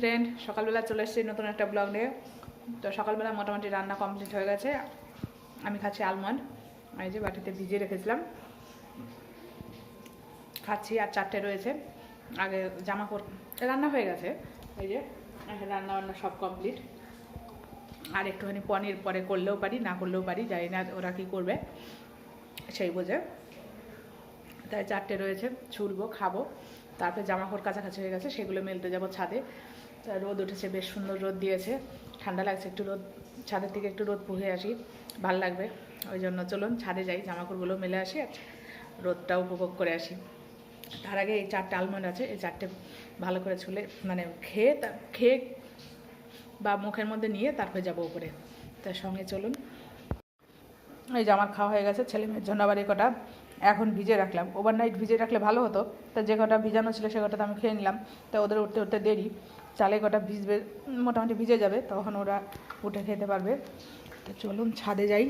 Friend সকালবেলা চলে এসেছি নতুন একটা ব্লগ নিয়ে। তো সকালবেলা মোটামুটি রান্না কমপ্লিট হয়ে গেছে। আমি খাচ্ছি আলমন্ড এই যে বাটিতে ভিজিয়ে রেখেছিলাম। খাচ্ছি আর চারটে রয়েছে। আগে জামা রান্না হয়ে গেছে। এই যে রান্না বান্না সব কমপ্লিট আর একটুখানি পনির পরে করলেও পারি, না করলেও পারি, জানি না ওরা কী করবে। সেই বুঝে। তাই চারটে রয়েছে, ছুলবো, খাব। তারপরে জামা কাপড় কাছাকাছি হয়ে গেছে, সেগুলো মেলতে যাব ছাদে। রোদ উঠেছে, বেশ সুন্দর রোদ দিয়েছে। ঠান্ডা লাগছে, একটু রোদ, ছাদের থেকে একটু রোদ পুহে আসি, ভালো লাগবে। ওই জন্য চলুন ছাদে যাই জামা কাপড়গুলো মেলে আসি আর রোদটা উপভোগ করে আসি। তার আগে এই চারটে আলমন্ড আছে, এই চারটে ভালো করে ছুলে মানে খেয়ে খেয়ে বা মুখের মধ্যে নিয়ে তারপরে যাব উপরে। তার সঙ্গে চলুন। এই যে আমার খাওয়া হয়ে গেছে, ছেলে মেয়ের জন্য আবার এই কটা। এখন ভিজে রাখলাম। ওভারনাইট ভিজে রাখলে ভালো হতো। তা যে কটা ভিজানো ছিল সে কটা আমি খেয়ে নিলাম। তা ওদের উঠতে উঠতে দেরি। চালে কটা ভিজবে, মোটামুটি ভিজে যাবে, তখন ওরা উঠে খেতে পারবে। তো চলুন, ছাদে যাই।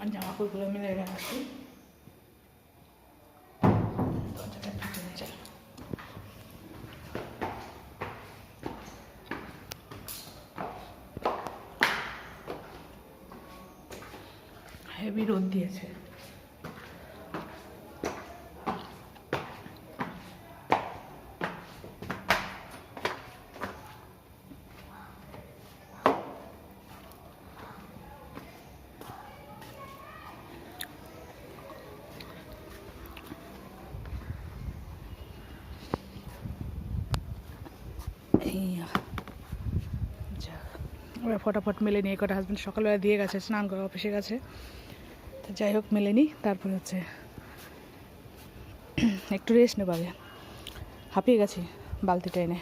আর জামা কাপড়গুলো মিলে রাখছি। হেভি রোদ দিয়েছে। ওরা ফটাফট মেলে নিয়ে কটা হাজব্যান্ড সকালবেলা দিয়ে গেছে, স্নান করে অফিসে গেছে। তো যাই হোক, মেলে নিই তারপরে হচ্ছে একটু রেস্ট নেব আগে। হাঁপিয়ে গেছি বালতিটা এনে।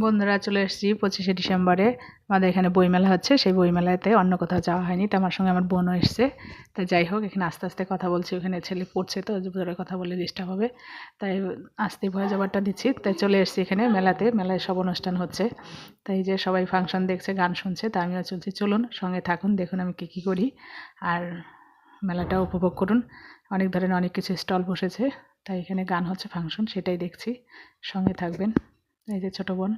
বন্ধুরা চলে এসেছি পঁচিশে ডিসেম্বরে। আমাদের এখানে বইমেলা হচ্ছে, সেই বইমেলাতে অন্য কোথাও যাওয়া হয়নি, তো আমার সঙ্গে আমার বোনও এসছে। তা যাই হোক, এখানে আস্তে আস্তে কথা বলছি, ওখানে ছেলে পড়ছে তো ধরে কথা বলে ডিস্টার্ব হবে। তাই আস্তে ভয় যাবারটা দিচ্ছি। তাই চলে এসেছি এখানে মেলাতে, মেলায় সব অনুষ্ঠান হচ্ছে। তাই যে সবাই ফাংশন দেখছে, গান শুনছে, তা আমিও চলছি। চলুন, সঙ্গে থাকুন, দেখুন আমি কী কী করি। আর মেলাটা উপভোগ করুন। অনেক ধরনের অনেক কিছু স্টল বসেছে, তাই এখানে গান হচ্ছে, ফাংশন, সেটাই দেখছি। সঙ্গে থাকবেন। এই যে ছোটো বোন।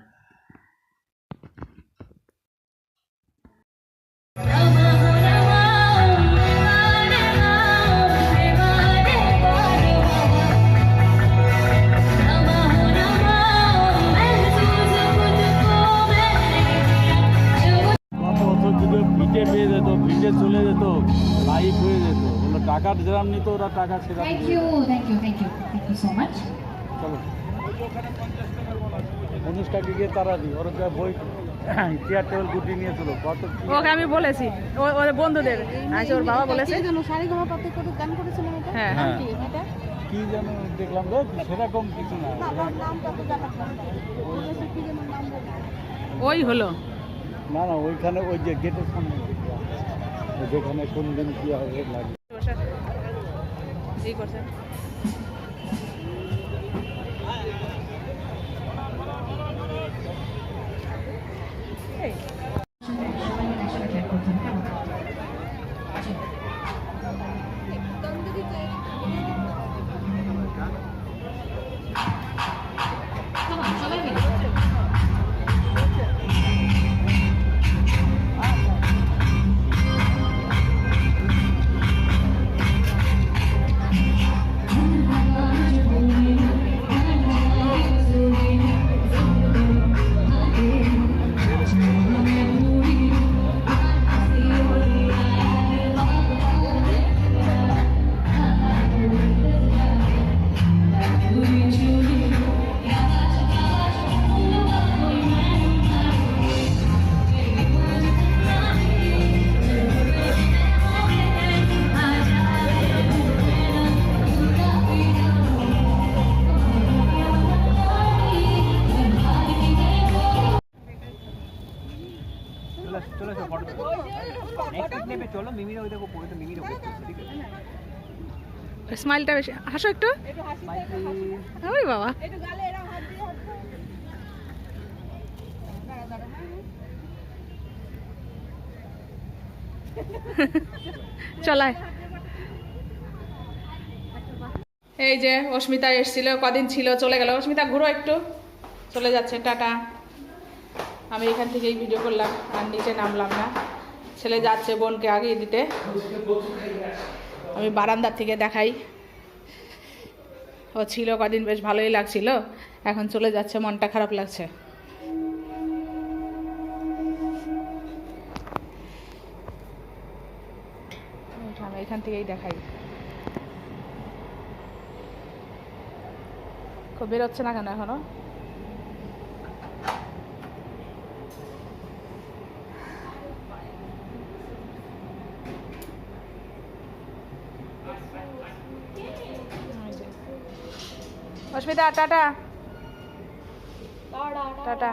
চলে যেত লাইফ হয়ে যেত। বলল টাকা যেরাম নিত ওরা টাকা সেরাম Thank দিয়ে you, thank you, thank you, thank you so চলো। অনুষ্ঠানকে গিয়ে তারা দিই ওর যা বই চেয়ার টেবিল গুটি নিয়ে চলো কত ওকে আমি বলেছি ও- ওর বন্ধুদের। আচ্ছা ওর বাবা বলেছে। যেন সারি ঘমা পাতে করে গান করেছিলাম এটা হ্যাঁ। হ্যাঁ। কি এটা কি যেন দেখলাম রে সেরকম কিছু না। জানা ওই হলো। না না ওইখানে ওই যে গেটের সামনে যেখানে কোন দিন কি হবে লাগে। জি করছে। Come স্মাইলটা বেশি হাসো একটু ওই বাবা একটু গালে এরকম হাত দিয়ে হাত দিয়ে দাঁড়া দাঁড়া চলায়। এই যে অস্মিতা এসেছিল, কদিন ছিল, চলে গেল। অস্মিতা, ঘুরো একটু। চলে যাচ্ছে, টাটা। আমি এখান থেকেই ভিডিও করলাম, আর নিচে নামলাম না। ছেলে যাচ্ছে বোনকে আগিয়ে দিতে। আমি বারান্দার থেকে দেখাই। ও ছিল কদিন বেশ ভালোই লাগছিল, এখন চলে যাচ্ছে, মনটা খারাপ লাগছে। আমি এখান থেকেই দেখাই। খুব বেরোচ্ছে না কেন এখনও? অস্মিতা, টাটা। টাটা।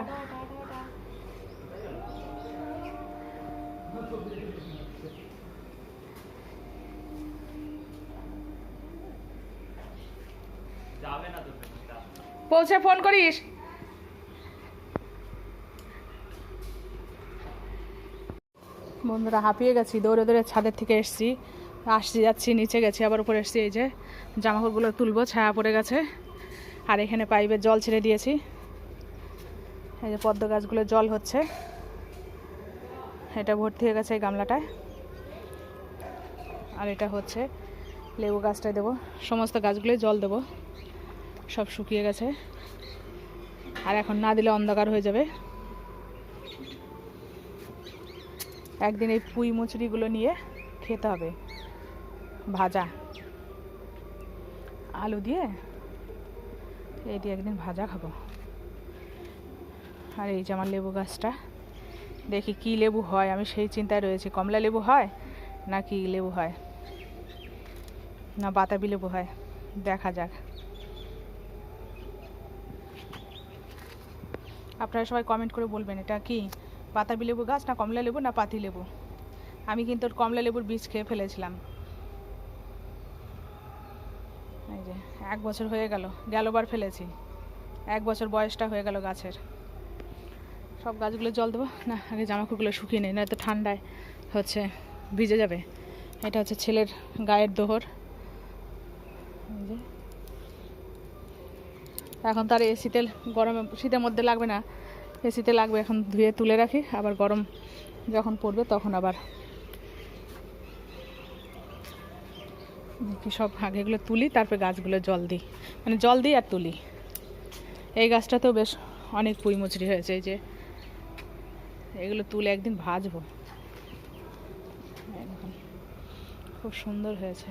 পৌঁছে ফোন করিস? বন্ধুরা, হাঁপিয়ে গেছি। দৌড়ে দৌড়ে ছাদের থেকে এসছি। আসছি, যাচ্ছি, নিচে গেছি, আবার উপরে এসছি, এই যে জামাকাপড়গুলো তুলবো, ছায়া পড়ে গেছে। আর এখানে পাইপের জল ছেড়ে দিয়েছি। এই যে পদ্ম গাছগুলো জল হচ্ছে। এটা ভর্তি হয়ে গেছে এই গামলাটায়। আর এটা হচ্ছে লেবু গাছটায় দেবো। সমস্ত গাছগুলোই জল দেবো। সব শুকিয়ে গেছে। আর এখন না দিলে অন্ধকার হয়ে যাবে। একদিন এই পুঁই মুচড়িগুলো নিয়ে খেতে হবে। ভাজা। আলু দিয়ে এই দিয়ে একদিন ভাজা খাব। আর এই যে আমার লেবু গাছটা, দেখি কি লেবু হয়, আমি সেই চিন্তায় রয়েছি। কমলা লেবু হয় না কি লেবু হয়? না, বাতাবি লেবু হয়। দেখা যাক। আপনারা সবাই কমেন্ট করে বলবেন, এটা কি বাতাবি লেবু গাছ না কমলা লেবু না পাতি লেবু? আমি কিন্তু কমলা লেবুর বীজ খেয়ে ফেলেছিলাম। এই যে, এক বছর হয়ে গেল, গেলবার ফেলেছি। এক বছর বয়সটা হয়ে গেল গাছের। সব গাছগুলো জল দেবো? না, আগে জামাকাপড়গুলো শুকিয়ে নেই না তো ঠান্ডায় হচ্ছে ভিজে যাবে। এটা হচ্ছে ছেলের গায়ের দোহর। এখন তার এসিতে গরমে, শীতের মধ্যে লাগবে না। এসিতে লাগবে এখন ধুয়ে তুলে রাখি, আবার গরম যখন পড়বে তখন আবার সব আগেগুলো তুলি, তারপরে গাছগুলো জল দিই। মানে জল দিই আর তুলি। এই গাছটাতেও বেশ অনেক পুঁই মুচড়ি হয়েছে যে এগুলো তুলে একদিন ভাজবো। খুব সুন্দর হয়েছে।